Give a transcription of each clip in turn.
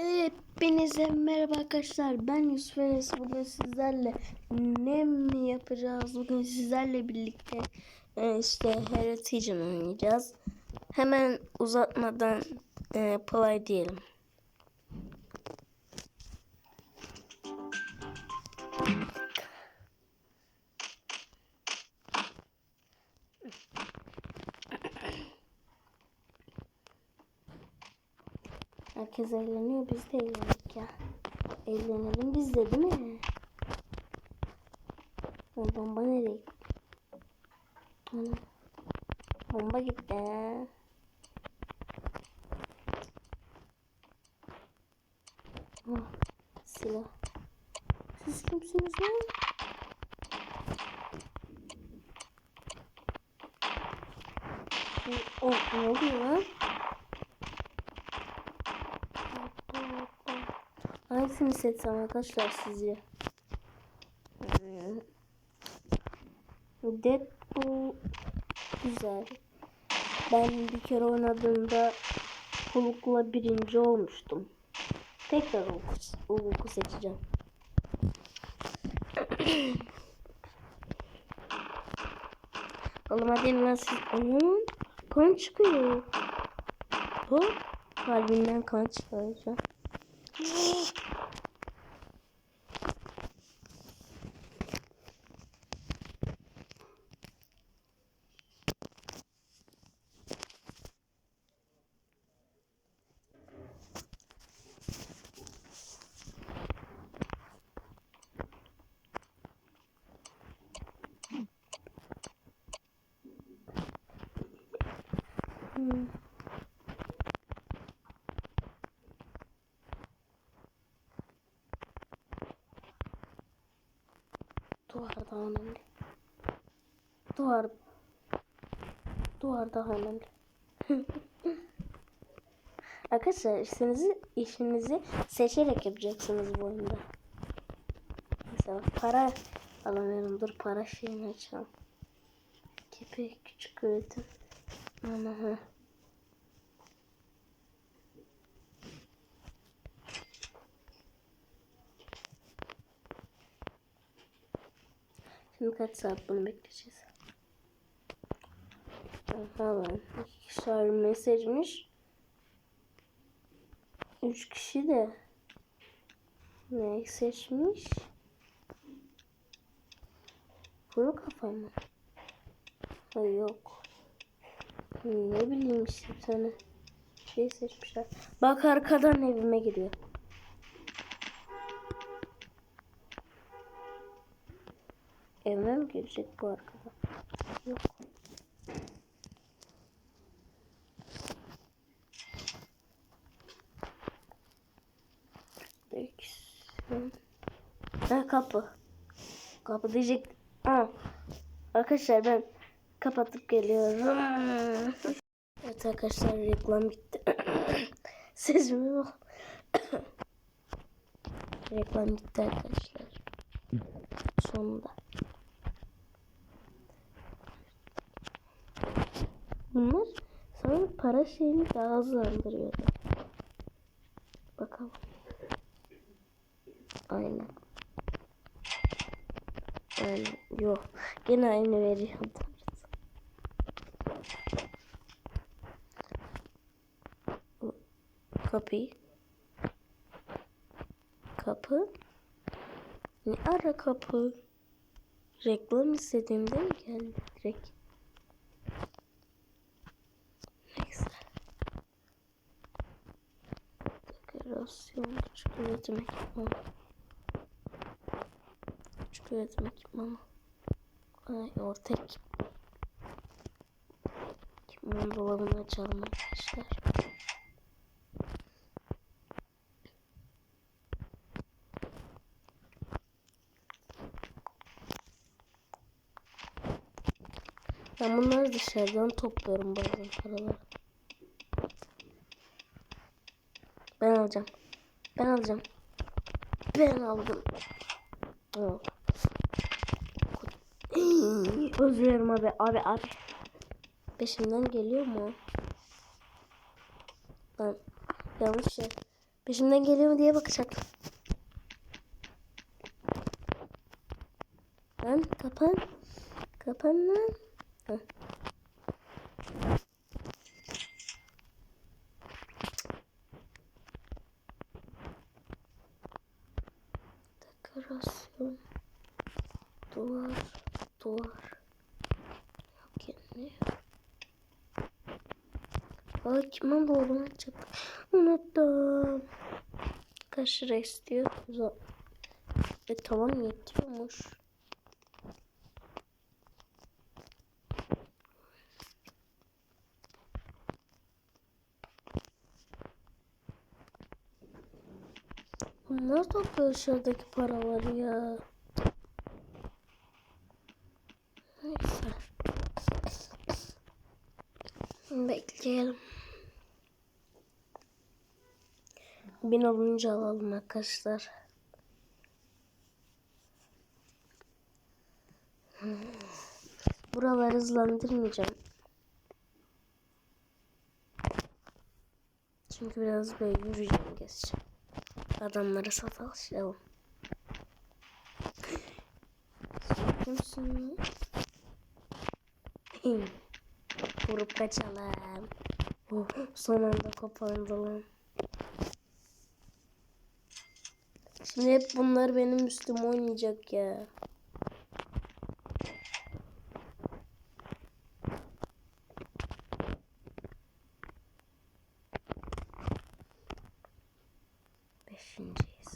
Hepinize merhaba arkadaşlar. Ben Yusuf Enes. Bugün sizlerle ne mi yapacağız? Bugün sizlerle birlikte e, işte Heritage oynayacağız. Hemen uzatmadan e, play diyelim. Herkes eğleniyor. Biz de eğlendik ya. Eğlenelim biz de değil mi? O bomba nereye gitti? Ana. Bomba gitti. Oh, silah. Siz kimsiniz lan? Oh, ne oluyor lan? Hangisini seçsem arkadaşlar sizce? Deadpool güzel. Ben bir kere oynadığımda Hulk'la birinci olmuştum. Tekrar Hulk'u seçeceğim. Oğlum hadi nasıl? Onun kan çıkıyor. Hop. Kalbinden kan çıkaracağım. Hmm. Duvar önemli. Duvar Duvar daha önemli. Arkadaşlar işinizi, işinizi seçerek yapacaksınız bu oyunda. Mesela para alamıyorum. Dur para şeyini açalım. Gibi küçük üretim. Ana. Şimdi kaç saat bunu bekleyeceğiz? Lan. İki kişi seçmiş. Üç kişi de ne seçmiş? Kuru kafa mı? Hayır yok. Ne bileyim işte bir tane şey seçmişler. Bak arkadan evime giriyor. Evime mi girecek bu arkada? Yok. Ha kapı. Kapı diyecek. Ha. Arkadaşlar ben kapatıp geliyorum. Evet arkadaşlar reklam bitti. Sesimi yok. reklam bitti arkadaşlar. Sonunda. Bunlar sanırım para şeyini daha hızlandırıyor. Bakalım. Aynen. Aynen. Yok. Gene aynı veriyordu. Kapı. Kapı. Ne ara kapı? Reklam istediğimde mi geldi direkt? Neyse. Dekorasyon, küçük üretim ekipmanı. Küçük üretim ekipmanı. Ay orta ekip. Ekipman dolabını açalım arkadaşlar. Ben bunları dışarıdan topluyorum bazen paraları. Ben alacağım. Ben alacağım. Ben aldım. Yok. Özür dilerim abi. Abi abi. Peşimden geliyor mu? Ben yanlış şey. Peşimden geliyor mu diye bakacaktım. Lan kapan. Kapan lan. Dekorasyon. Duvar. Duvar. Yok yani. Ay kime doğru açık. Unuttum. Kaç lira istiyor? E tamam yetiyormuş. Bunlar topluyor şuradaki paraları ya. Neyse. Bekleyelim. Bin olunca alalım arkadaşlar. Buraları hızlandırmayacağım. Çünkü biraz böyle yürüyeceğim gezeceğim. Adamlara sataşalım. Kimsin? Vurup kaçalım. Oh, son anda kopardı lan. Şimdi hep bunlar benim üstüme oynayacak ya. Beşinciyiz.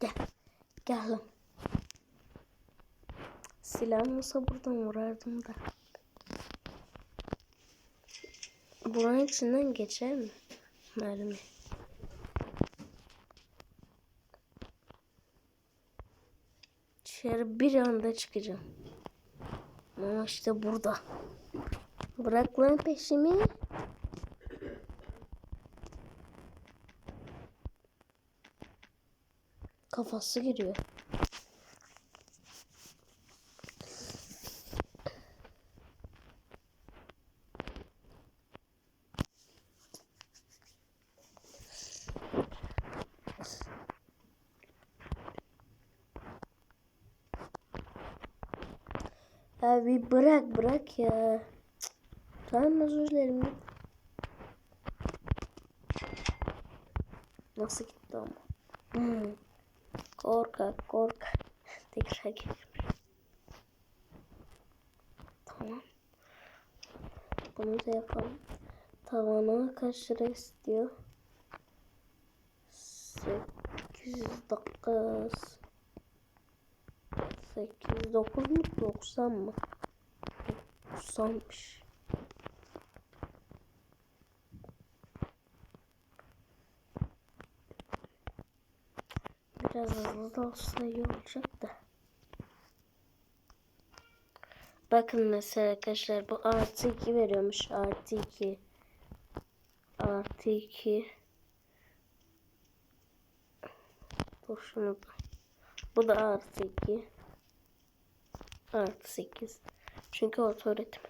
Gel. Lan. Silahım olsa buradan vurardım da. Buranın içinden geçer mi? Mermi. Dışarı bir anda çıkacağım. Ama işte burada. Bırak lan peşimi. Kafası giriyor. Ya bir bırak bırak ya. Tamam özür dilerim. Nasıl gitti ama? Hmm. Korkak korkak. Tekrar geliyorum. Tamam. Bunu da yapalım. Tavana kaç lira istiyor? 809 8 9 mu 90 mı? 90'mış. Da olsa iyi olacak da. Bakın mesela arkadaşlar bu artı 2 veriyormuş. Artı 2. Artı 2. Dur şunu da. Bu da artı 2. Artı 8. Çünkü orta öğretim.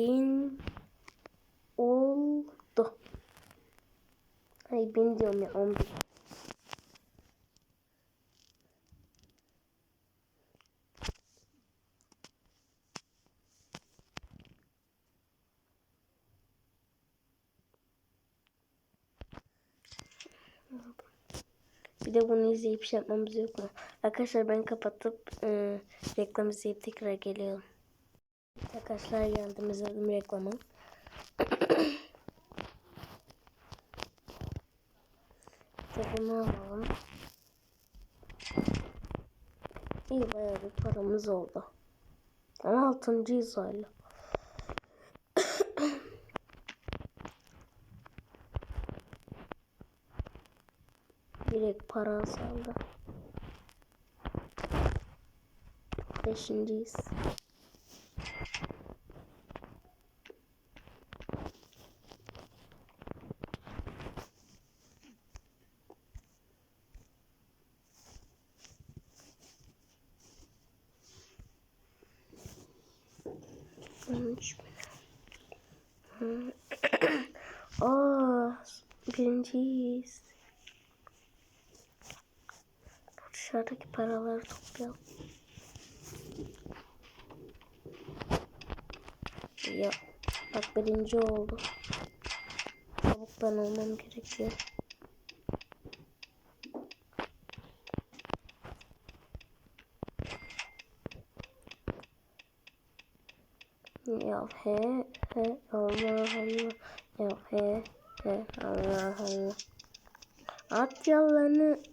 Bin oldu. Ay bin diyorum ya on bin. Bir de bunu izleyip şey yapmamız yok mu? Arkadaşlar ben kapatıp e, reklam izleyip tekrar geliyorum. Arkadaşlar geldim izledim reklamı. Bunu alalım. İyi bayağı bir paramız oldu. Ama altıncıyız hala. Direkt para azaldı. Beşinciyiz. Üç bin. Aa, birinciyiz. Dışarıdaki paraları toplayalım. Ya bak birinci oldu. Çabuk ben olmam gerekiyor. Ya he he Allah Allah ya he he Allah Allah At yalanı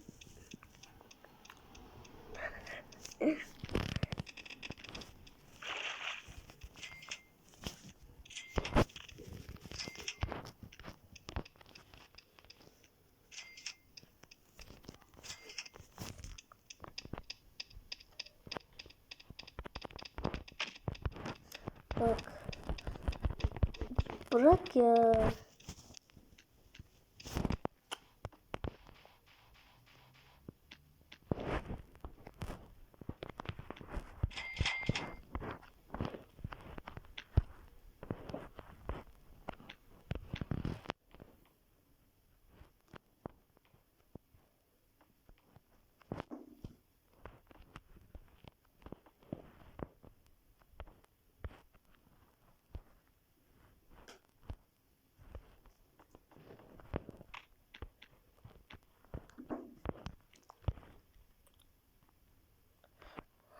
Bak. Bırak ya.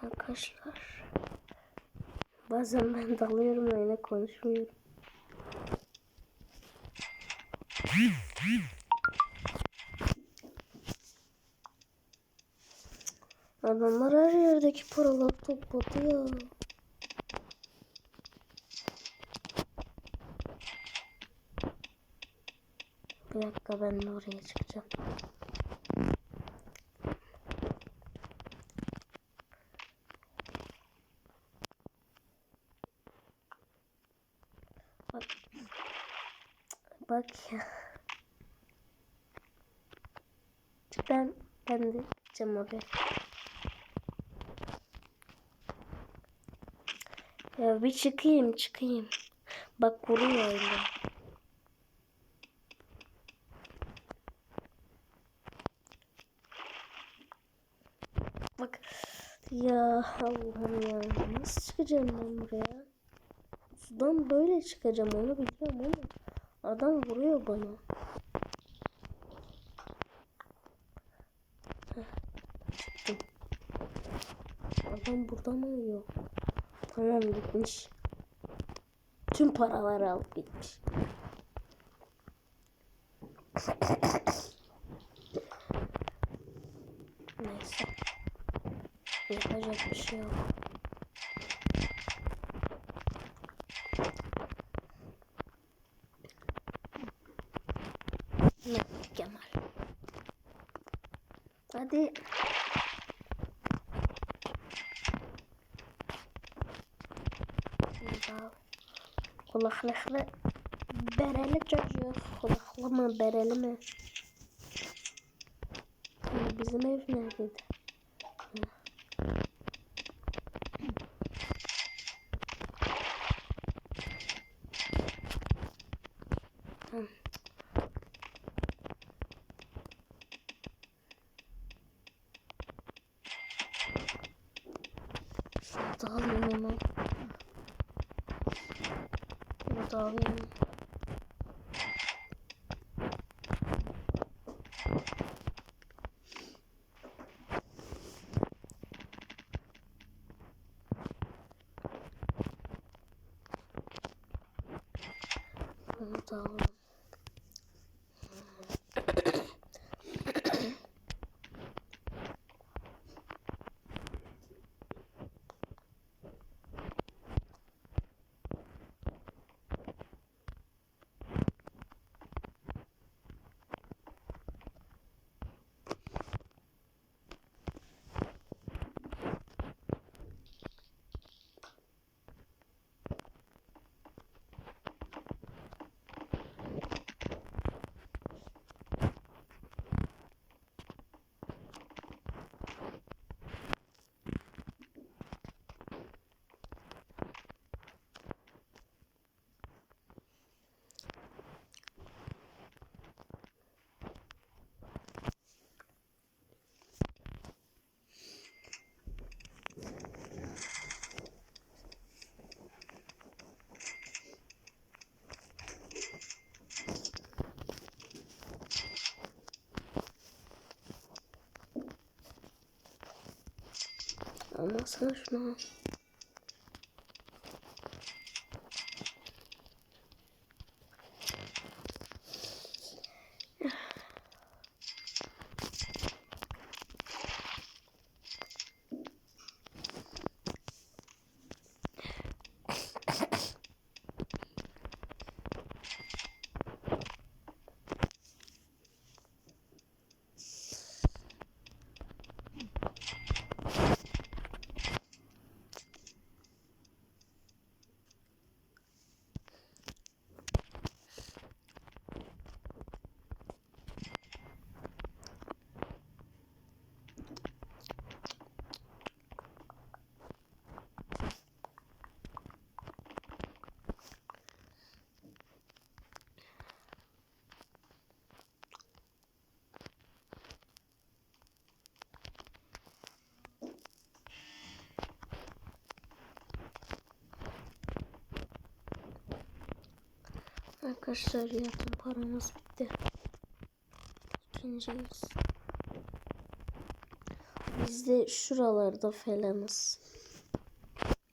Arkadaşlar. Bazen ben dalıyorum öyle konuşmuyorum. Adamlar her yerdeki paraları topladı ya. Bir dakika ben de oraya çıkacağım. Bak. Bak. Ben ben de gideceğim oraya. Ya bir çıkayım çıkayım. Bak vuruyor öyle. Bak ya Allah'ım ya nasıl çıkacağım ben buraya? Sudan böyle çıkacağım onu biliyorum ama adam vuruyor bana. Adam buradan uyuyor. Tamam gitmiş. Tüm paraları alıp gitmiş. Neyse. Yapacak bir şey yok. Ne Kemal. Hadi. Kulaklıklı bereli çocuk. Kulaklı mı bereli mi? Ya Bizim ev neredeydi? Hı. Şunu da alayım hemen. Bunu da alayım. Bunu da Almasana şunu. Arkadaşlar yardım paramız bitti. İkinciyiz. Biz de şuralarda falanız.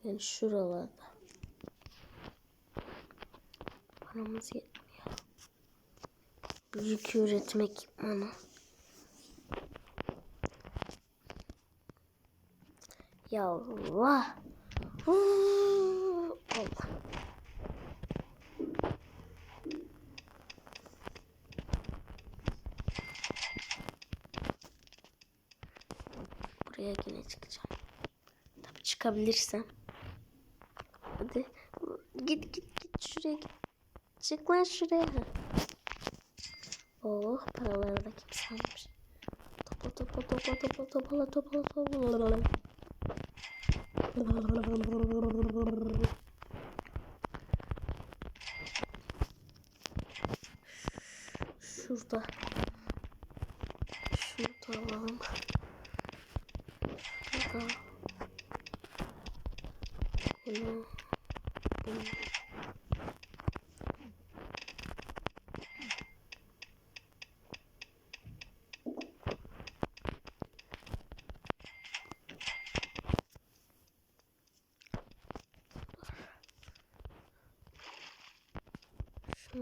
Yani şuralarda. Paramız yetmiyor. Büyük üretmek ekipmanı. Ya Allah. Buraya yine çıkacağım. Tabii çıkabilirsem. Hadi. Git git git şuraya git. Çık lan şuraya. Oh paraları da kimse almış. Topla topla topla topla topla topla topla. Şurada alalım. Şurada. Bunu. Bunu.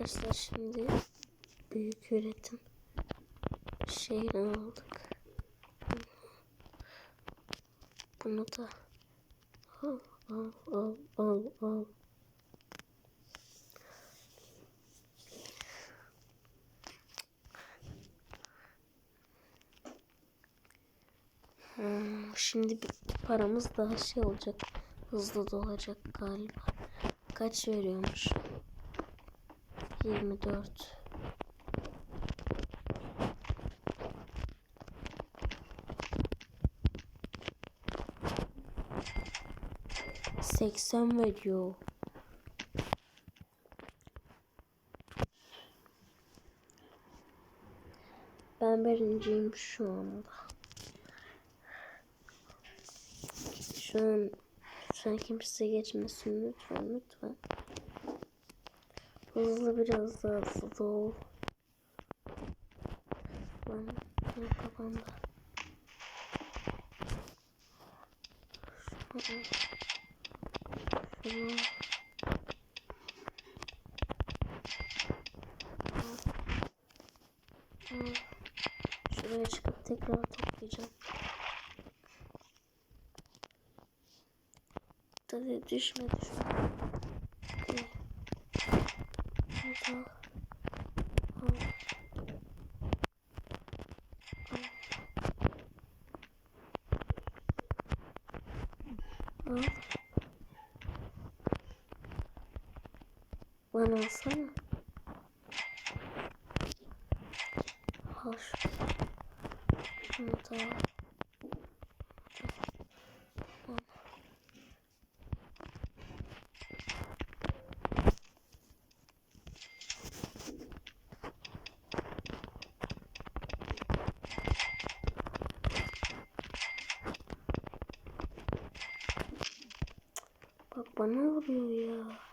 Arkadaşlar şimdi büyük üretim şeyini aldık. Bunu da al al al al al. Hmm, şimdi paramız daha şey olacak. Hızlı dolacak galiba. Kaç veriyormuş? 24 80 veriyor. Ben birinciyim şu anda. Şu an lütfen kimse geçmesin lütfen lütfen. Hızlı biraz daha hızlı ol. Lan kafamda. Şunu. Şunu. Şuraya çıkıp tekrar toplayacağım. Hadi düşme düşme. Hadi. Hadi. Al. Al. Bana alsana. Al şu. Bunu da al. Al. Bak bana vuruyor ya.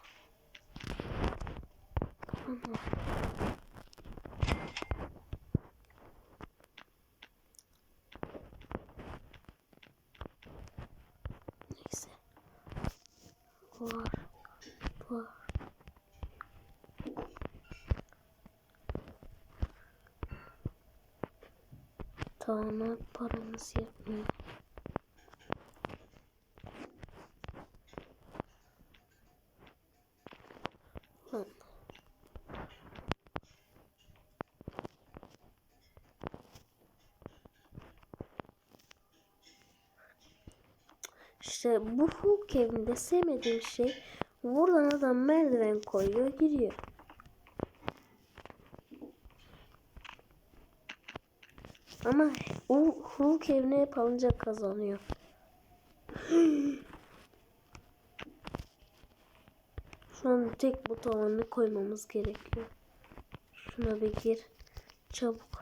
Neyse. Var. Var. Tane paramız yetmiyor. İşte bu Hulk evinde sevmediğim şey buradan adam merdiven koyuyor giriyor. Ama o Hulk evine hep alınca kazanıyor. Şu an tek butonunu koymamız gerekiyor. Şuna bir gir. Çabuk.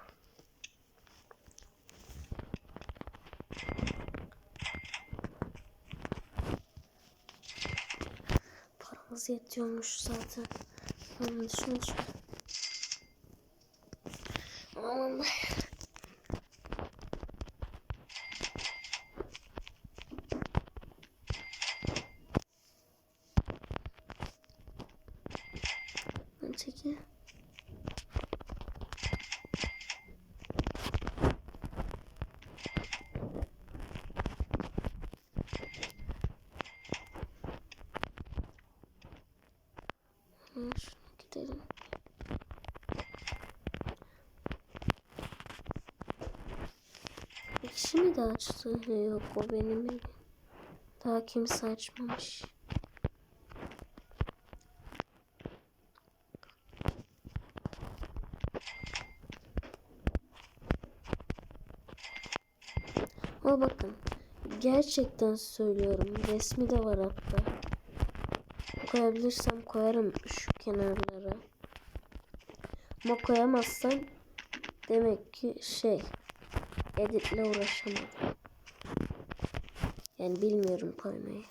Paramız yetiyormuş zaten. Şunu şunu. Aman. Ben çekeyim. Hemen şuna gidelim. Ekşi mi de açtı? Yok o benim. Daha kimse açmamış. Ama bakın gerçekten söylüyorum resmi de var hatta. Koyabilirsem koyarım şu kenarlara. Ama koyamazsam demek ki şey editle uğraşamadım. Yani bilmiyorum koymayı.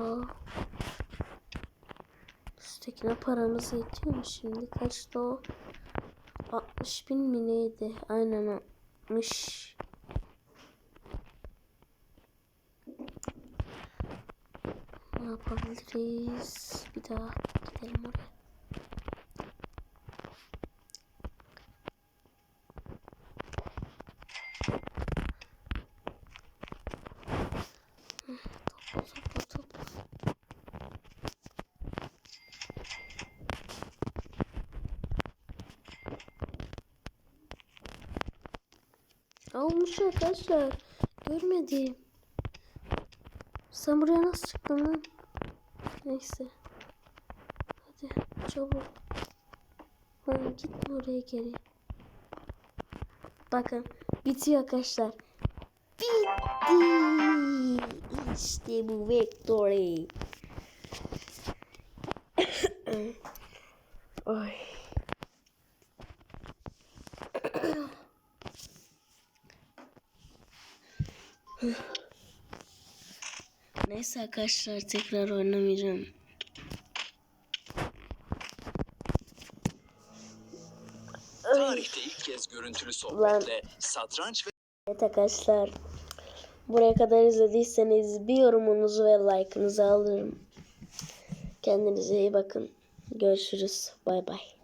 Al. Üsttekine paramız yetiyor mu şimdi? Kaçtı o? 60 bin mi neydi? Aynen 60. Ne yapabiliriz? Bir daha gidelim oraya. Hı, Topla topla topla. Olmuş arkadaşlar. Görmedim. Sen buraya nasıl çıktın lan? Neyse. Hadi çabuk. Hadi gitme oraya geri. Bakın bitiyor arkadaşlar. Bitti. İşte bu victory. Ay. Neyse arkadaşlar tekrar oynamayacağım. Tarihte ilk kez görüntülü sohbetle satranç ve Evet arkadaşlar. Buraya kadar izlediyseniz bir yorumunuzu ve like'ınızı alırım. Kendinize iyi bakın. Görüşürüz. Bay bay.